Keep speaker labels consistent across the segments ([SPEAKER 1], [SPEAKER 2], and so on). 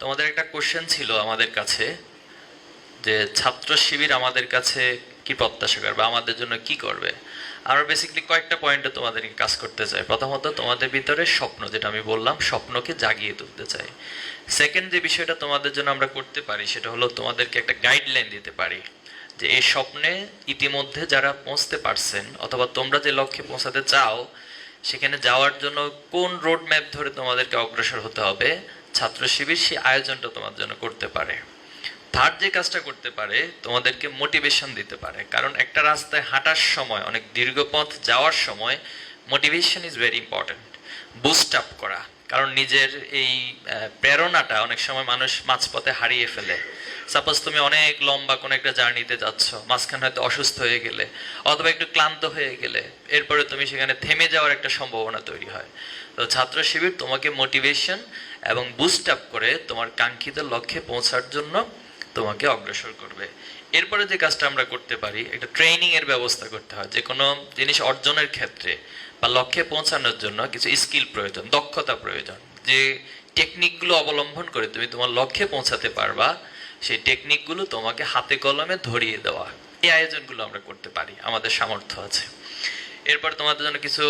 [SPEAKER 1] তোমাদের একটা কোশ্চেন ছিল আমাদের কাছে, যে ছাত্র শিবির আমাদের কাছে কি প্রত্যাশা করবে, আমাদের জন্য কি করবে? আমরা বেসিক্যালি কয়েকটা পয়েন্টে তোমাদেরকে কাজ করতে চাই। প্রথমত, তোমাদের ভিতরে স্বপ্ন, যেটা আমি বললাম, স্বপ্নকে জাগিয়ে তুলতে চাই। সেকেন্ড যে বিষয়টা তোমাদের জন্য আমরা করতে পারি, সেটা হলো তোমাদেরকে একটা গাইডলাইন দিতে পারি, যে এই স্বপ্নে ইতিমধ্যে যারা পৌঁছতে পারছেন, অথবা তোমরা যে লক্ষ্যে পৌঁছাতে চাও, সেখানে যাওয়ার জন্য কোন রোড ম্যাপ ধরে তোমাদেরকে অগ্রসর হতে হবে ছাত্র শিবির সেই আয়োজনটা তোমার জন্য করতে পারে। থার্ড যে কাজটা করতে পারে, তোমাদেরকে মোটিভেশন দিতে পারে। কারণ একটা রাস্তায় হাঁটার সময়, অনেক দীর্ঘ পথ যাওয়ার সময় motivation is very important boost up করা। কারণ নিজের এই প্রেরণাটা অনেক সময় মানুষ মাঝপথে হারিয়ে ফেলে। সাপোজ তুমি অনেক লম্বা কোনো একটা জার্নিতে যাচ্ছ, মাঝখানে হয়তো অসুস্থ হয়ে গেলে অথবা একটু ক্লান্ত হয়ে গেলে, এরপরে তুমি সেখানে থেমে যাওয়ার একটা সম্ভাবনা তৈরি হয়। তো ছাত্র শিবির তোমাকে মোটিভেশন এবং বুস্ট আপ করে তোমার কাঙ্ক্ষিত লক্ষ্যে পৌঁছার জন্য তোমাকে অগ্রসর করবে। এরপরে যে কাজটা আমরা করতে পারি, একটা ট্রেনিং এর ব্যবস্থা করতে হয়। যে কোনো জিনিস অর্জনের ক্ষেত্রে বা লক্ষ্যে পৌঁছানোর জন্য কিছু স্কিল প্রয়োজন, দক্ষতা প্রয়োজন। যে টেকনিকগুলো অবলম্বন করে তুমি তোমার লক্ষ্যে পৌঁছাতে পারবা সেই টেকনিকগুলো তোমাকে হাতে কলমে ধরিয়ে দেওয়া। এই আয়োজনগুলো আমরা করতে পারি, আমাদের সামর্থ্য আছে। এরপর তোমাদের জন্য কিছু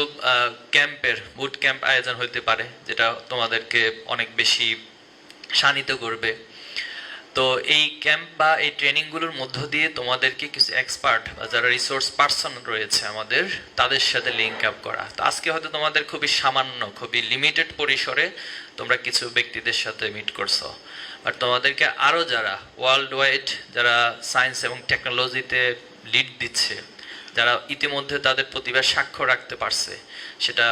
[SPEAKER 1] ক্যাম্পের বুট ক্যাম্প আয়োজন হতে পারে, যেটা তোমাদেরকে অনেক বেশি শানিত করবে। তো এই ক্যাম্প বা এই ট্রেনিংগুলোর মধ্য দিয়ে তোমাদেরকে কিছু এক্সপার্ট বা যারা রিসোর্স পার্সন রয়েছে আমাদের, তাদের সাথে লিঙ্ক আপ করা। তো আজকে হয়তো তোমাদের খুবই সামান্য, খুবই লিমিটেড পরিসরে তোমরা কিছু ব্যক্তিদের সাথে মিট করছ। বাট তোমাদেরকে আরও যারা ওয়ার্ল্ড ওয়াইড যারা সায়েন্স এবং টেকনোলজিতে লিড দিচ্ছে, যারা ইতিমধ্যে তাদের প্রতিভা সাক্ষ্য রাখতে পারছে, সেটা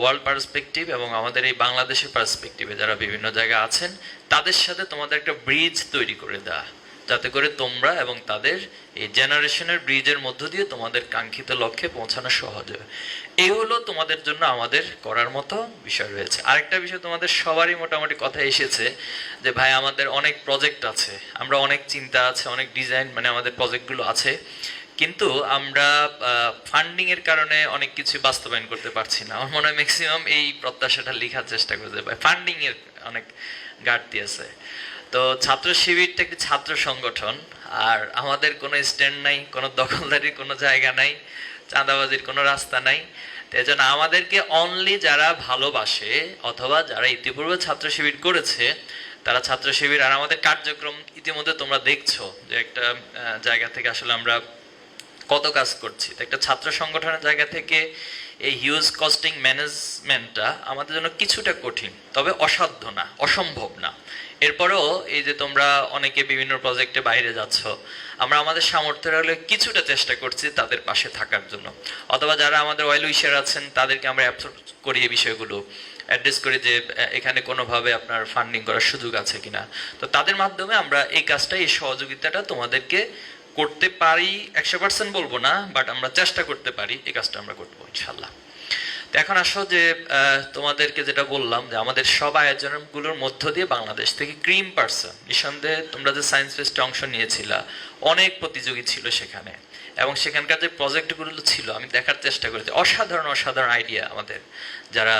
[SPEAKER 1] ওয়ার্ল্ড পার্সপেক্টিভ এবং আমাদের এই বাংলাদেশের পার্সপেক্টিভে যারা বিভিন্ন জায়গায় আছেন, তাদের সাথে তোমাদের একটা ব্রিজ তৈরি করে দেওয়া যাতে করে তোমরা এবং তাদের এই জেনারেশনের ব্রিজের মধ্য দিয়ে তোমাদের কাঙ্ক্ষিত লক্ষ্যে পৌঁছানো সহজ হবে। এই হলো তোমাদের জন্য আমাদের করার মতো বিষয় রয়েছে। আরেকটা বিষয় তোমাদের সবারই মোটামুটি কথা এসেছে যে, ভাই, আমাদের অনেক প্রজেক্ট আছে। আমরা অনেক চিন্তা আছে, অনেক ডিজাইন মানে আমাদের প্রজেক্টগুলো আছে। কিন্তু আমরা ফান্ডিং এর কারণে অনেক কিছু বাস্তবায়ন করতে পারছি না। আমার মনে হয় ম্যাক্সিমাম এই প্রত্যাশাটা লেখার চেষ্টা করতে পারে ফান্ডিং এর অনেক ঘাটতি আছে। তো ছাত্র শিবিরটা একটি ছাত্র সংগঠন, আর আমাদের কোনো স্ট্যান্ড নাই, কোনো দখলদারির কোনো জায়গা নাই, চাঁদাবাজির কোনো রাস্তা নাই। এজন্য আমাদেরকে অনলি যারা ভালোবাসে অথবা যারা ইতিপূর্বে ছাত্র শিবির করেছে, তারা ছাত্র শিবির আর আমাদের কার্যক্রম ইতিমধ্যে তোমরা দেখছ যে একটা জায়গা থেকে আসলে আমরা কত কাজ করছি। তো একটা ছাত্র সংগঠনের জায়গা থেকে এই হিউজ কস্টিং ম্যানেজমেন্টটা আমাদের জন্য কিছুটা কঠিন, তবে অসাধ্য না, অসম্ভব না। এরপরেও এই যে তোমরা অনেকে বিভিন্ন প্রজেক্টে বাইরে যাচ্ছ, আমরা আমাদের সামর্থ্যের হলে কিছুটা চেষ্টা করছি তাদের পাশে থাকার জন্য। অথবা যারা আমাদের ওয়েল উইশার আছেন, তাদেরকে আমরা অ্যাবসর্ব করি এই বিষয়গুলো অ্যাড্রেস করি যে এখানে কোনোভাবে আপনার ফান্ডিং করার সুযোগ আছে কিনা। তো তাদের মাধ্যমে আমরা এই কাজটা এই সহযোগিতাটা তোমাদেরকে করতে পারি, একশো পার্সেন্ট বলব না বাট আমরা চেষ্টা করতে পারি, এই কাজটা আমরা করব ইনশাল্লাহ এখন আসো যে তোমাদেরকে যেটা বললাম যে আমাদের সব আয়োজনগুলোর মধ্য দিয়ে বাংলাদেশ থেকে ক্রিম পার্সন, নিঃসন্দেহে তোমরা যে সায়েন্স ফেস্টে অংশ নিয়েছিলা, অনেক প্রতিযোগী ছিল সেখানে। এবং সেখানকার যে প্রজেক্টগুলো ছিল, আমি দেখার চেষ্টা করেছি। অসাধারণ অসাধারণ আইডিয়া আমাদের, যারা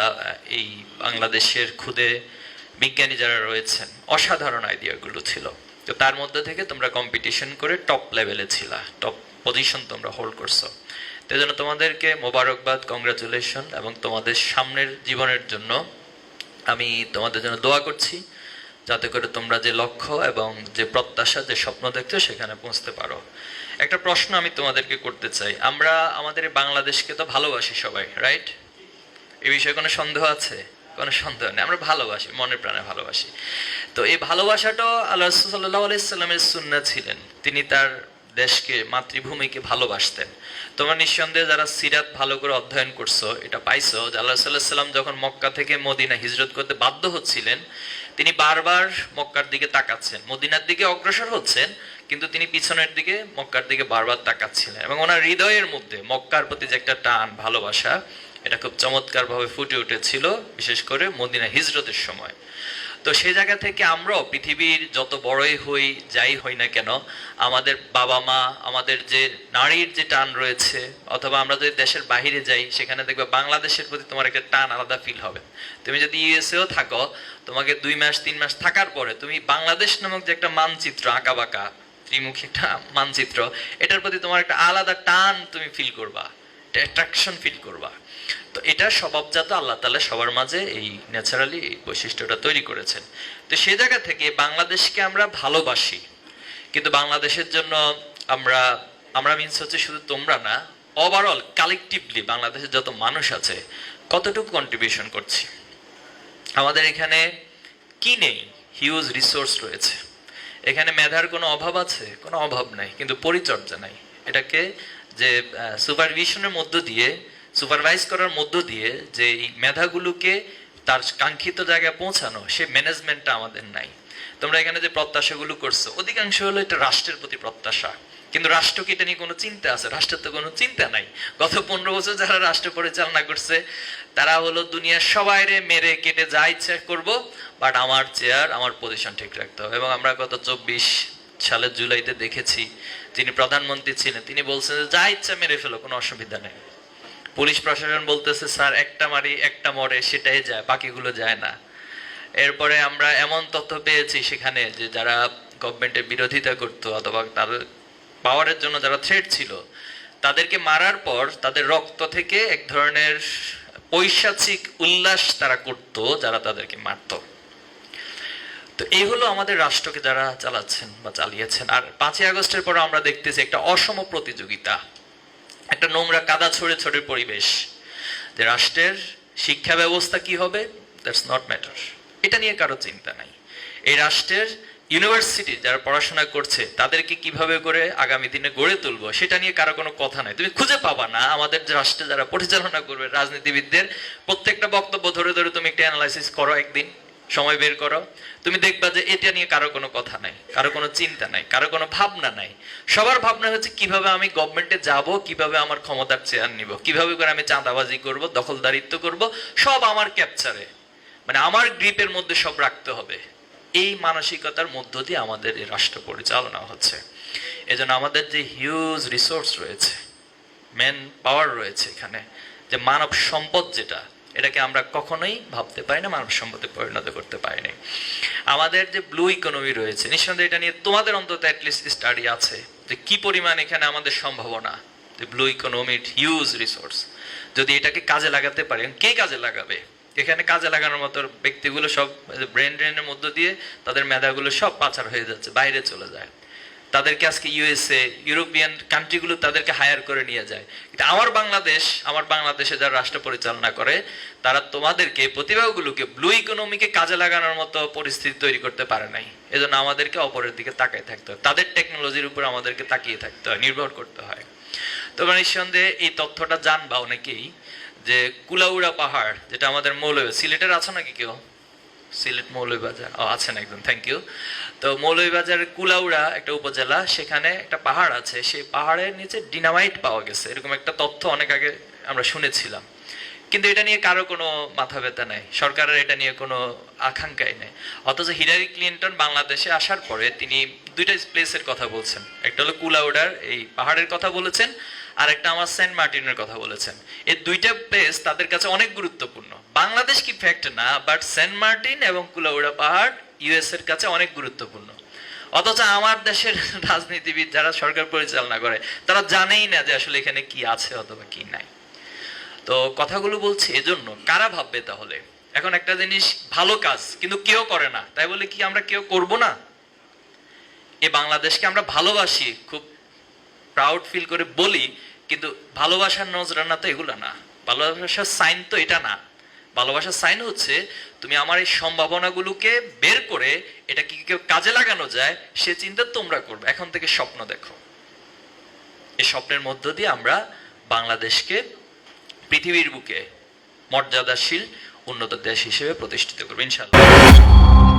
[SPEAKER 1] এই বাংলাদেশের খুদে বিজ্ঞানী যারা রয়েছেন, অসাধারণ আইডিয়াগুলো ছিল। তো তার মধ্যে থেকে তোমরা কম্পিটিশন করে টপ লেভেলে ছিলা টপ পজিশন তোমরা হোল্ড করছ। তো জন্য তোমাদেরকে মোবারকবাদ কংগ্রাচুলেশন এবং তোমাদের সামনের জীবনের জন্য আমি তোমাদের জন্য দোয়া করছি, যাতে করে তোমরা যে লক্ষ্য এবং যে প্রত্যাশা, যে স্বপ্ন দেখছ, সেখানে পৌঁছতে পারো। একটা প্রশ্ন আমি তোমাদেরকে করতে চাই। আমরা আমাদের বাংলাদেশকে তো ভালোবাসি সবাই রাইট এই বিষয়ে কোনো সন্দেহ আছে? কোনো সন্দেহ নেই। আমরা ভালোবাসি, মনের প্রাণে ভালোবাসি। তো এই ভালোবাসাটাও আল্লাহ সাল্লাহ আলাইসাল্লামের সুন্না ছিলেন। তিনি তার দেশকে, মাতৃভূমিকে ভালোবাসতেন। তোমরা নিঃসন্দেহে যারা সিরাত ভালো করে অধ্যয়ন করছ, এটা পাইছো যে আল্লাহ সাল্লাহ সাল্লাম যখন মক্কা থেকে মদিনা হিজরত করতে বাধ্য হচ্ছিলেন, তিনি বারবার মক্কার দিকে তাকাচ্ছেন। মদিনার দিকে অগ্রসর হচ্ছেন, কিন্তু তিনি পিছনের দিকে, মক্কার দিকে বারবার তাকাচ্ছিলেন। এবং ওনার হৃদয়ের মধ্যে মক্কার প্রতি যে একটা টান, ভালোবাসা, এটা খুব চমৎকারভাবে ফুটে উঠেছিল, বিশেষ করে মদিনা হিজরতের সময়। তো সেই জায়গা থেকে আমরাও পৃথিবীর যত বড়ই হই, যাই হই না কেন, আমাদের বাবা মা, আমাদের যে নারীর যে টান রয়েছে, অথবা আমরা যদি দেশের বাইরে যাই, সেখানে দেখবে বাংলাদেশের প্রতি তোমার একটা টান আলাদা ফিল হবে। তুমি যদি ইউএসএও থাকো, তোমাকে দুই মাস, তিন মাস থাকার পরে তুমি বাংলাদেশ নামক যে একটা মানচিত্র আঁকা বাঁকা ত্রিমুখী একটা মানচিত্র, এটার প্রতি তোমার একটা আলাদা টান তুমি ফিল করবা। অ্যাট্রাকশন ফিল করবা। তো এটা স্বভাবজাত আল্লাহ তাআলা সবার মাঝে এই ন্যাচারালি এই বৈশিষ্ট্যটা তৈরি করেছেন। তো সেই জায়গা থেকে বাংলাদেশকে আমরা ভালোবাসি। কিন্তু বাংলাদেশের জন্য আমরা আমরা মিনস হচ্ছে শুধু তোমরা না ওভারঅল কালেকটিভলি বাংলাদেশের যত মানুষ আছে, কতটুকু কন্ট্রিবিউশন করছি? আমাদের এখানে কি নেই? হিউজ রিসোর্স রয়েছে। এখানে মেধার কোনো অভাব আছে? কোনো অভাব নাই। কিন্তু পরিচর্যা নাই। এটাকে যে সুপারভিশনের মধ্য দিয়ে, সুপারভাইজ করার মধ্য দিয়ে যে এই মেধাগুলোকে তার কাঙ্ক্ষিত জায়গায় পৌঁছানো, সে ম্যানেজমেন্টটা আমাদের নাই। তোমরা এখানে যে প্রত্যাশাগুলো করছ, অধিকাংশ হলো এটা রাষ্ট্রের প্রতি প্রত্যাশা। কিন্তু রাষ্ট্রকে এটা নিয়ে কোনো চিন্তা আছে? রাষ্ট্রের তো কোনো চিন্তা নাই। গত পনেরো বছর যারা রাষ্ট্র পরিচালনা করছে, তারা হলো দুনিয়ার সবাইরে মেরে কেটে যা ইচ্ছা করব, বাট আমার চেয়ার আমার পজিশন ঠিক রাখতে হবে। এবং আমরা গত চব্বিশ সালের জুলাইতে দেখেছি যিনি প্রধানমন্ত্রী ছিলেন। তিনি বলছেন যে, যা ইচ্ছা মেরে ফেলো, কোনো অসুবিধা নেই। পুলিশ প্রশাসন বলতেছে, স্যার, একটা মারি, একটা মরে, সেটাই যায়, বাকিগুলো যায় না। এরপরে আমরা এমন তথ্য পেয়েছি সেখানে যে, যারা গভর্নমেন্টের বিরোধিতা করতো অথবা তাদের পাওয়ারের জন্য যারা থ্রেট ছিল, তাদেরকে মারার পর তাদের রক্ত থেকে এক ধরনের পৈশাচিক উল্লাস তারা করত, যারা তাদেরকে মারতো। তো এই হলো আমাদের রাষ্ট্রকে যারা চালাচ্ছেন বা চালিয়েছেন, আর পাঁচই আগস্টের পর আমরা দেখতেছি একটা অসম প্রতিযোগিতা, একটা নোংরা কাদা ছড়ে ছড়ে পরিবেশ, যে রাষ্ট্রের শিক্ষা ব্যবস্থা কি হবে দ্যাটস নট ম্যাটার এটা নিয়ে কারও চিন্তা নাই। এই রাষ্ট্রের ইউনিভার্সিটি যারা পড়াশোনা করছে, তাদেরকে কীভাবে করে আগামী দিনে গড়ে তুলবো, সেটা নিয়ে কারও কোনো কথা নাই। তুমি খুঁজে পাবা না, আমাদের রাষ্ট্রে যারা পরিচালনা করবে, রাজনীতিবিদদের প্রত্যেকটা বক্তব্য ধরে ধরে তুমি একটা অ্যানালাইসিস করো একদিন। সময় বের করো। তুমি দেখবা যে এটা নিয়ে কারও কোনো কথা নাই, কারও কোনো চিন্তা নাই, কারও কোনো ভাবনা নাই। সবার ভাবনা হচ্ছে কীভাবে আমি গভর্নমেন্টে যাব, কীভাবে আমার ক্ষমতার চেয়ার নিব, কীভাবে করে আমি চাঁদাবাজি করব, দখলদারিত্ব করব, সব আমার ক্যাপচারে মানে আমার গ্রিপের মধ্যে সব রাখতে হবে। এই মানসিকতার মধ্য দিয়ে আমাদের এই রাষ্ট্র পরিচালনা হচ্ছে। এজন্য আমাদের যে হিউজ রিসোর্স রয়েছে মেন পাওয়ার রয়েছে এখানে, যে মানব সম্পদ যেটা এটাকে আমরা কখনোই ভাবতে পারি না, মানব সম্পদে পরিণত করতে পারিনি আমাদের যে ব্লু ইকোনমি রয়েছে, নিঃসন্দেহে এটা নিয়ে তোমাদের অন্তত অ্যাটলিস্ট স্টাডি আছে, যে কি পরিমাণ এখানে আমাদের সম্ভাবনা, যে ব্লু ইকোনমির হিউজ রিসোর্স যদি এটাকে কাজে লাগাতে পারে কে কাজে লাগাবে? এখানে কাজে লাগানোর মতো ব্যক্তিগুলো সব ব্রেন ড্রেনের মধ্য দিয়ে তাদের মেধাগুলো সব পাচার হয়ে যাচ্ছে, বাইরে চলে যায়। তাদেরকে আজকে ইউএসএ ইউরোপিয়ান কান্ট্রিগুলো তাদেরকে হায়ার করে নিয়ে যায়। কিন্তু আমার বাংলাদেশ, আমার বাংলাদেশে যারা রাষ্ট্র পরিচালনা করে, তারা তোমাদেরকে প্রতিভাগুলোকে ব্লু ইকোনমিকে কাজে লাগানোর মতো পরিস্থিতি তৈরি করতে পারে নাই। এজন্য আমাদেরকে অপরের দিকে তাকায় থাকতে হয়। তাদের টেকনোলজির উপর আমাদেরকে তাকিয়ে থাকতে হয়, নির্ভর করতে হয়। তোমরা নিঃসন্দেহে এই তথ্যটা জানবা অনেকেই যে কুলাউড়া পাহাড়, যেটা আমাদের মৌলভী, সিলেটের আছে নাকি কেউ? সিলেট মৌলভীবাজার। ও, আছেন একদম থ্যাংক ইউ তো মৌলভীবাজারের কুলাউড়া একটা উপজেলা, সেখানে একটা পাহাড় আছে, সেই পাহাড়ের নিচে ডিনামাইট পাওয়া গেছে। এরকম একটা তথ্য অনেক আগে আমরা শুনেছিলাম। কিন্তু এটা নিয়ে কারও কোনো মাথা ব্যথা নাই, সরকারের এটা নিয়ে কোনো আকাঙ্ক্ষাই নেই। অথচ হিলারি ক্লিন্টন বাংলাদেশে আসার পরে তিনি দুইটা প্লেসের কথা বলছেন। একটা হলো কুলাউডার, এই পাহাড়ের কথা বলেছেন আর একটা আমার সেন্ট মার্টিনের কথা বলেছেন। এই দুইটা প্লেস তাদের কাছে অনেক গুরুত্বপূর্ণ। বাংলাদেশ কি ফ্যাক্ট না বাট সেন্ট মার্টিন এবং কুলাউড়া পাহাড় ইউএস এর কাছে অনেক গুরুত্বপূর্ণ। অথচ আমার দেশের রাজনীতিবিদ যারা সরকার পরিচালনা করে, তারা জানেই না যে আসলে এখানে কি আছে অথবা কি নাই। তো কথাগুলো বলছি এজন্য, কারা ভাববে তাহলে? এখন একটা জিনিস, ভালো কাজ, কিন্তু কেউ করে না। তাই বলে কি আমরা কেউ করব না? এ বাংলাদেশকে আমরা ভালোবাসি, খুব প্রাউড ফিল করে বলি কিন্তু ভালোবাসার নজরানা তো এগুলো না। ভালোবাসার সাইন তো এটা না। ভালোবাসার সাইন হচ্ছে তুমি আমার এই সম্ভাবনাগুলোকে বের করে এটা কি কেউ কাজে লাগানো যায়, সে চিন্তা তোমরা করবে। এখন থেকে স্বপ্ন দেখো। এই স্বপ্নের মধ্য দিয়ে আমরা বাংলাদেশকে পৃথিবীর বুকে মর্যাদাশীল উন্নত দেশ হিসেবে প্রতিষ্ঠিত করব ইনশাল্লাহ